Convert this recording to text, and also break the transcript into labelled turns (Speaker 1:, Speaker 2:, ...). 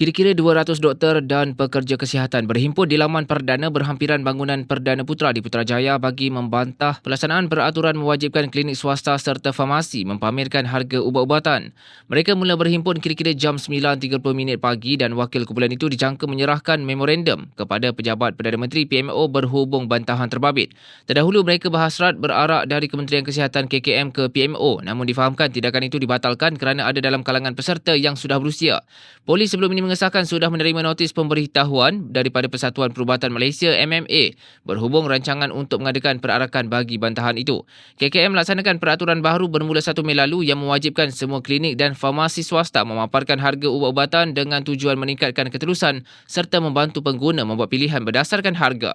Speaker 1: Kira-kira 200 doktor dan pekerja kesihatan berhimpun di laman perdana berhampiran bangunan Perdana Putra di Putrajaya bagi membantah pelaksanaan peraturan mewajibkan klinik swasta serta farmasi mempamerkan harga ubat-ubatan. Mereka mula berhimpun kira-kira jam 9.30 minit pagi dan wakil kumpulan itu dijangka menyerahkan memorandum kepada pejabat Perdana Menteri PMO berhubung bantahan terbabit. Terdahulu mereka berhasrat berarak dari Kementerian Kesihatan KKM ke PMO namun difahamkan tindakan itu dibatalkan kerana ada dalam kalangan peserta yang sudah berusia. Polis sebelum ini mengesahkan sudah menerima notis pemberitahuan daripada Persatuan Perubatan Malaysia MMA berhubung rancangan untuk mengadakan perarakan bagi bantahan itu. KKM melaksanakan peraturan baru bermula 1 Mei lalu yang mewajibkan semua klinik dan farmasi swasta memaparkan harga ubat-ubatan dengan tujuan meningkatkan keterusan serta membantu pengguna membuat pilihan berdasarkan harga.